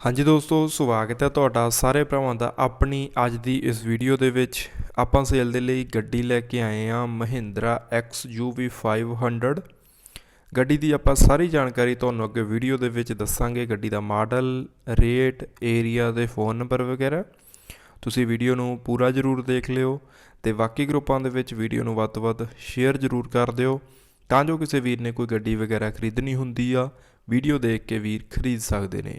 ਹਾਂਜੀ ਦੋਸਤੋ, ਸਵਾਗਤ ਹੈ ਤੁਹਾਡਾ ਸਾਰੇ ਭਰਾਵਾਂ ਦਾ ਆਪਣੀ ਅੱਜ ਦੀ ਇਸ ਵੀਡੀਓ ਦੇ ਵਿੱਚ। ਆਪਾਂ ਸੇਲ ਦੇ ਲਈ ਗੱਡੀ ਲੈ ਕੇ ਆਏ ਹਾਂ ਮਹਿੰਦਰਾ XUV 500 ਗੱਡੀ ਦੀ ਆਪਾਂ ਸਾਰੀ ਜਾਣਕਾਰੀ ਤੁਹਾਨੂੰ ਅੱਗੇ ਵੀਡੀਓ ਦੇ ਵਿੱਚ ਦੱਸਾਂਗੇ। ਗੱਡੀ ਦਾ ਮਾਡਲ, ਰੇਟ ਏਰੀਆ ਦੇ ਫੋਨ ਨੰਬਰ ਵਗੈਰਾ। ਤੁਸੀਂ ਵੀਡੀਓ ਨੂੰ ਪੂਰਾ ਜ਼ਰੂਰ ਦੇਖ ਲਿਓ ਤੇ ਬਾਕੀ ਗਰੁੱਪਾਂ ਦੇ ਵਿੱਚ ਵੀਡੀਓ ਨੂੰ ਵੱਧ ਤੋਂ ਵੱਧ ਸ਼ੇਅਰ ਜ਼ਰੂਰ ਕਰ ਦਿਓ। ਤਾਂ ਜੋ ਕਿਸੇ ਵੀਰ ਨੇ ਕੋਈ ਗੱਡੀ ਵਗੈਰਾ ਖਰੀਦਣੀ ਹੁੰਦੀ ਆ ਵੀਡੀਓ ਦੇਖ ਕੇ ਵੀਰ ਖਰੀਦ ਸਕਦੇ ਨੇ।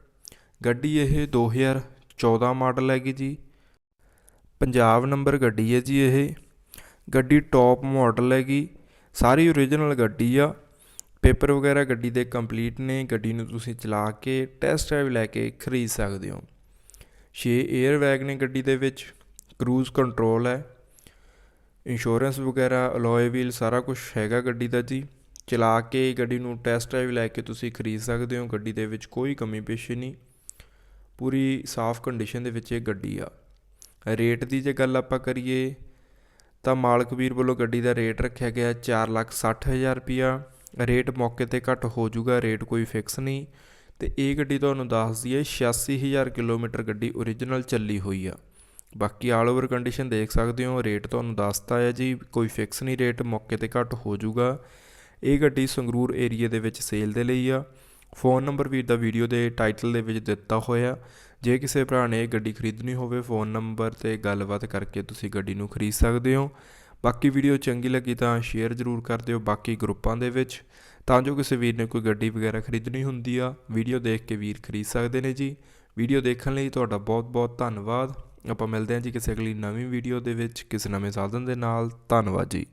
ਗੱਡੀ ਇਹ 2014 ਮਾਡਲ ਹੈਗੀ ਜੀ। ਪੰਜਾਬ ਨੰਬਰ ਗੱਡੀ ਹੈ ਜੀ ਇਹ। ਗੱਡੀ ਟੌਪ ਮਾਡਲ ਹੈਗੀ। ਸਾਰੀ ਓਰੀਜਨਲ ਗੱਡੀ ਆ। ਪੇਪਰ ਵਗੈਰਾ ਗੱਡੀ ਦੇ ਕੰਪਲੀਟ ਨੇ। ਗੱਡੀ ਨੂੰ ਤੁਸੀਂ ਚਲਾ ਕੇ ਟੈਸਟ ਡਰਾਈਵ ਲੈ ਕੇ ਖਰੀਦ ਸਕਦੇ ਹੋ। 6 에ਅਰ ਬੈਗ ਨੇ ਗੱਡੀ ਦੇ ਵਿੱਚ। ਕਰੂਜ਼ ਕੰਟਰੋਲ ਹੈ। ਇੰਸ਼ੋਰੈਂਸ ਵਗੈਰਾ ਅਲੋਏ ਵੀਲ ਸਾਰਾ ਕੁਝ ਹੈਗਾ ਗੱਡੀ ਦਾ ਜੀ। ਚਲਾ ਕੇ ਗੱਡੀ ਨੂੰ ਟੈਸਟ ਡਰਾਈਵ ਲੈ ਕੇ ਤੁਸੀਂ ਖਰੀਦ ਸਕਦੇ ਹੋ। ਗੱਡੀ ਦੇ ਵਿੱਚ ਕੋਈ ਕਮੀ ਪੇਸ਼ੀ ਨਹੀਂ। ਪੂਰੀ ਸਾਫ਼ ਕੰਡੀਸ਼ਨ ਦੇ ਵਿੱਚ ਇਹ ਗੱਡੀ ਆ। ਰੇਟ ਦੀ ਜੇ ਗੱਲ ਆਪਾਂ ਕਰੀਏ, ਤਾਂ ਮਾਲਕ ਵੀਰ ਵੱਲੋਂ ਗੱਡੀ ਦਾ ਰੇਟ ਰੱਖਿਆ ਗਿਆ 460000 ਰੁਪਿਆ ਰੇਟ ਮੌਕੇ ਤੇ ਘੱਟ ਹੋ ਜਾਊਗਾ ਰੇਟ ਕੋਈ ਫਿਕਸ ਨਹੀਂ। ਤੇ ਇਹ ਗੱਡੀ ਤੁਹਾਨੂੰ ਦੱਸਦੀ ਹੈ 86000 ਕਿਲੋਮੀਟਰ ਗੱਡੀ ਓਰੀਜਨਲ ਚੱਲੀ ਹੋਈ ਆ। ਬਾਕੀ ਆਲ ਓਵਰ ਕੰਡੀਸ਼ਨ ਦੇਖ ਸਕਦੇ ਹੋ ਰੇਟ ਤੁਹਾਨੂੰ ਦੱਸਤਾ ਹੈ ਜੀ, ਕੋਈ ਫਿਕਸ ਨਹੀਂ ਰੇਟ ਮੌਕੇ ਤੇ ਘੱਟ ਹੋ ਜਾਊਗਾ। ਇਹ ਗੱਡੀ ਸੰਗਰੂਰ ਏਰੀਆ ਦੇ ਵਿੱਚ ਸੇਲ ਦੇ ਲਈ ਆ। ਫੋਨ ਨੰਬਰ ਵੀਰ ਦਾ ਵੀਡੀਓ ਦੇ ਟਾਈਟਲ ਦੇ ਵਿੱਚ ਦਿੱਤਾ ਹੋਇਆ। ਜੇ ਕਿਸੇ ਭਰਾ ਨੇ ਇਹ ਗੱਡੀ ਖਰੀਦਣੀ ਹੋਵੇ, ਫੋਨ ਨੰਬਰ ਤੇ ਗੱਲਬਾਤ ਕਰਕੇ ਤੁਸੀਂ ਗੱਡੀ ਨੂੰ ਖਰੀਦ ਸਕਦੇ ਹੋ। ਬਾਕੀ ਵੀਡੀਓ ਚੰਗੀ ਲੱਗੀ ਤਾਂ ਸ਼ੇਅਰ ਜ਼ਰੂਰ ਕਰ ਦਿਓ ਬਾਕੀ ਗਰੁੱਪਾਂ ਦੇ ਵਿੱਚ। ਤਾਂ ਜੋ ਕਿਸੇ ਵੀਰ ਨੇ ਕੋਈ ਗੱਡੀ ਵਗੈਰਾ ਖਰੀਦਣੀ ਹੁੰਦੀ ਆ ਵੀਡੀਓ ਦੇਖ ਕੇ ਵੀਰ ਖਰੀਦ ਸਕਦੇ ਨੇ ਜੀ। ਵੀਡੀਓ ਦੇਖਣ ਲਈ ਤੁਹਾਡਾ ਬਹੁਤ ਬਹੁਤ ਧੰਨਵਾਦ। ਆਪਾਂ ਮਿਲਦੇ ਹਾਂ ਜੀ ਕਿਸੇ ਅਗਲੀ ਨਵੀਂ ਵੀਡੀਓ ਦੇ ਵਿੱਚ, ਕਿਸੇ ਨਵੇਂ ਸਾਧਨ ਦੇ ਨਾਲ। ਧੰਨਵਾਦ ਜੀ।